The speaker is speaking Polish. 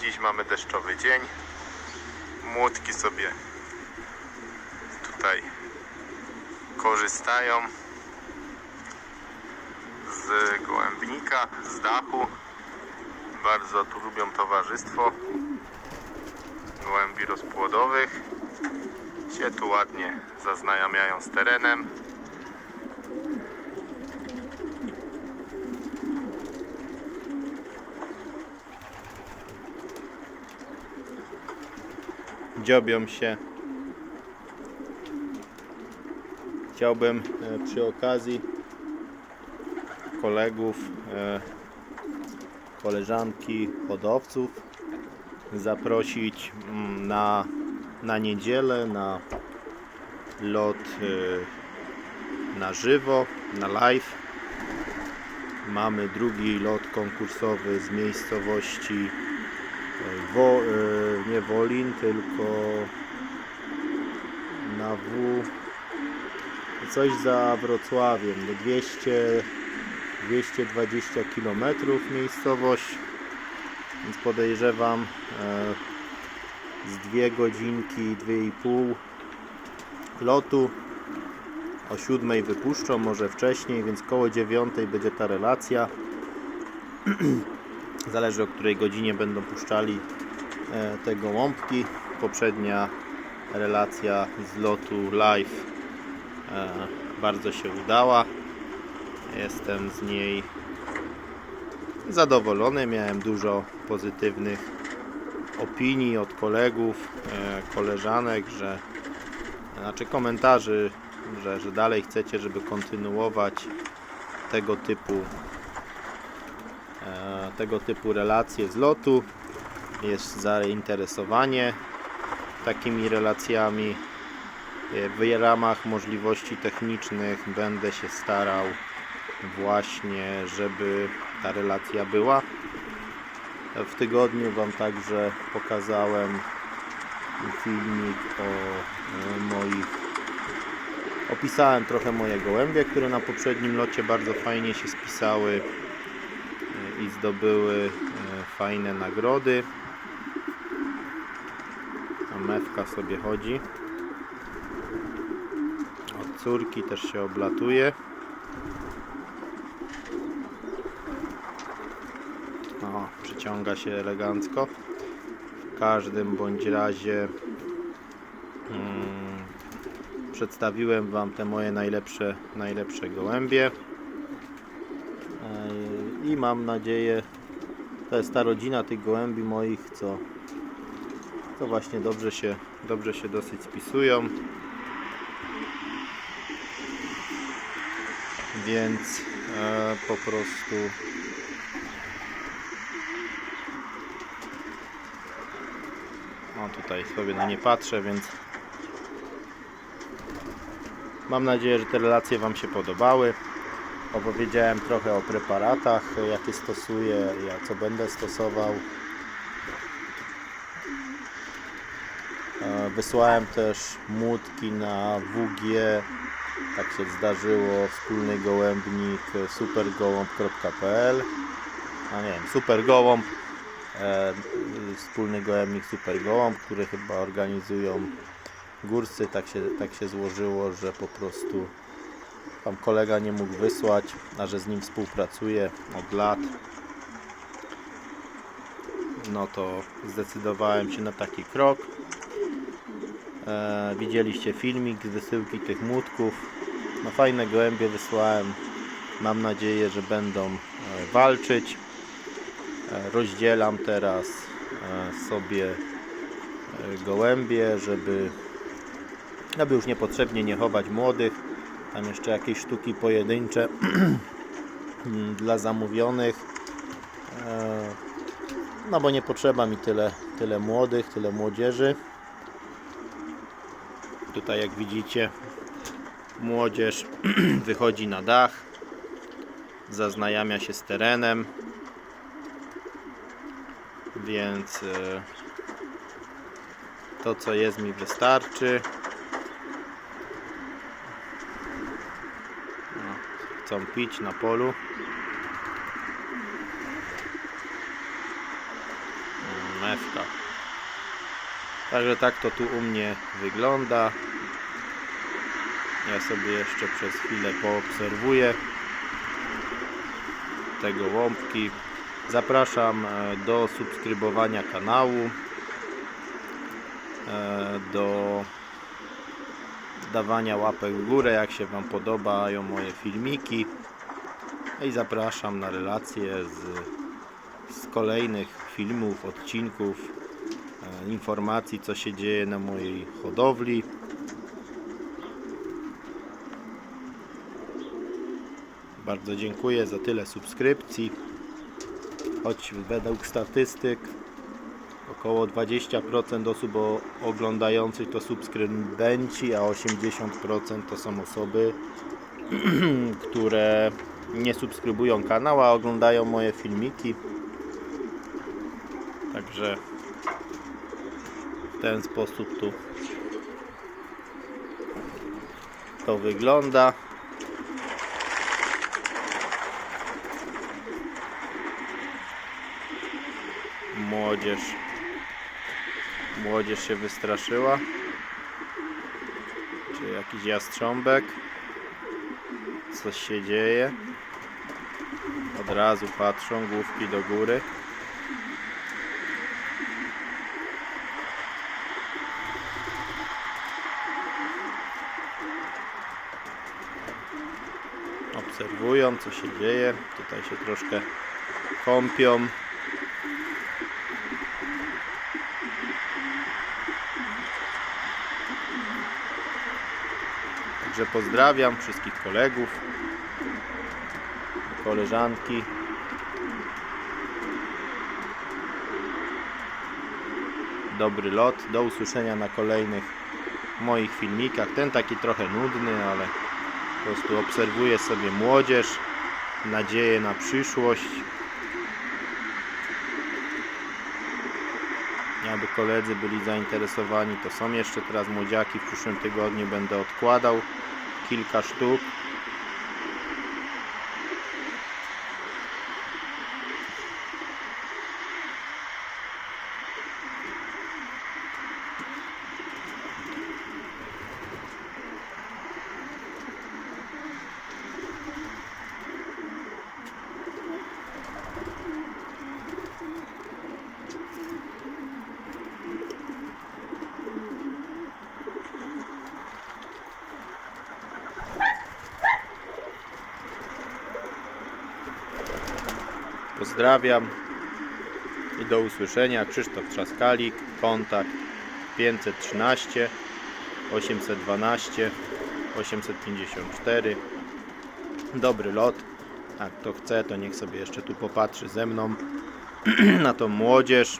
Dziś mamy deszczowy dzień. Młotki sobie tutaj korzystają z gołębnika, z dachu. Bardzo tu lubią towarzystwo gołębi rozpłodowych. Się tu ładnie zaznajamiają z terenem. Dziobią się. Chciałbym e, przy okazji kolegów, e, koleżanki, hodowców zaprosić mm, na, na niedzielę na lot e, na żywo, na live. Mamy drugi lot konkursowy z miejscowości Wo, e, nie Wolin, tylko na W coś za Wrocławiem, no 200, 220 km miejscowość, więc podejrzewam e, z dwie godzinki, dwie i pół lotu. O siódmej wypuszczą, może wcześniej, więc koło dziewiątej będzie ta relacja. Zależy o której godzinie będą puszczali e, te gołąbki. Poprzednia relacja z lotu live e, bardzo się udała. Jestem z niej zadowolony. Miałem dużo pozytywnych opinii od kolegów, e, koleżanek, że znaczy komentarzy, że, że dalej chcecie, żeby kontynuować tego typu tego typu relacje z lotu. Jest zainteresowanie takimi relacjami. E, W ramach możliwości technicznych będę się starał właśnie, żeby ta relacja była. W tygodniu Wam także pokazałem filmik o e, moich. Opisałem trochę moje gołębie, które na poprzednim locie bardzo fajnie się spisały e, i zdobyły e, fajne nagrody. A mewka sobie chodzi. Od córki też się oblatuje. O, przyciąga się elegancko. W każdym bądź razie mm, przedstawiłem Wam te moje najlepsze, najlepsze gołębie. I mam nadzieję, to jest ta rodzina tych gołębi moich, co, co właśnie dobrze się, dobrze się dosyć spisują. Więc e, po prostu O, tutaj sobie na nie patrzę, więc mam nadzieję, że te relacje Wam się podobały. Opowiedziałem trochę o preparatach, jakie stosuję, ja co będę stosował. Wysłałem też młotki na WG, tak się zdarzyło, wspólny gołębnik supergołąb.pl a nie wiem, supergołąb e, wspólny gołębnik Super Gołąb, który chyba organizują górscy. Tak się, tak się złożyło, że po prostu tam kolega nie mógł wysłać, a że z nim współpracuję od lat. No to zdecydowałem się na taki krok. E, widzieliście filmik z wysyłki tych młotków. No fajne gołębie wysłałem. Mam nadzieję, że będą e, walczyć. E, rozdzielam teraz e, sobie e, gołębie, żeby aby już niepotrzebnie nie chować młodych. Tam jeszcze jakieś sztuki pojedyncze dla zamówionych. E, No bo nie potrzeba mi tyle, tyle młodych, tyle młodzieży. Tutaj jak widzicie młodzież wychodzi na dach, zaznajamia się z terenem więc e, to co jest mi wystarczy chcą pić na polu MFK. Także tak to tu u mnie wygląda. Ja sobie jeszcze przez chwilę poobserwuję te gołąbki. Zapraszam e, do subskrybowania kanału, e, do dawania łapek w górę, jak się Wam podobają moje filmiki. No I zapraszam na relacje z, z kolejnych filmów, odcinków, e, informacji, co się dzieje na mojej hodowli. Bardzo dziękuję za tyle subskrypcji. Choć według statystyk około 20% osób oglądających to subskrybenci, a 80% to są osoby, które nie subskrybują kanału, a oglądają moje filmiki. Także w ten sposób tu to wygląda. Młodzież Młodzież się wystraszyła. Czy jakiś jastrząbek? Coś się dzieje. Od razu patrzą, główki do góry. Obserwują, co się dzieje. Tutaj się troszkę kąpią. Także pozdrawiam wszystkich kolegów, koleżanki. Dobry lot. Do usłyszenia na kolejnych moich filmikach. Ten taki trochę nudny, ale po prostu obserwuję sobie młodzież, nadzieję na przyszłość. Aby koledzy byli zainteresowani, to są jeszcze teraz młodziaki. W przyszłym tygodniu będę odkładał kilka sztuk. Pozdrawiam i do usłyszenia. Krzysztof Trzaskalik, kontakt 513 812 854. Dobry lot. Jak kto chce, to niech sobie jeszcze tu popatrzy ze mną na tą młodzież.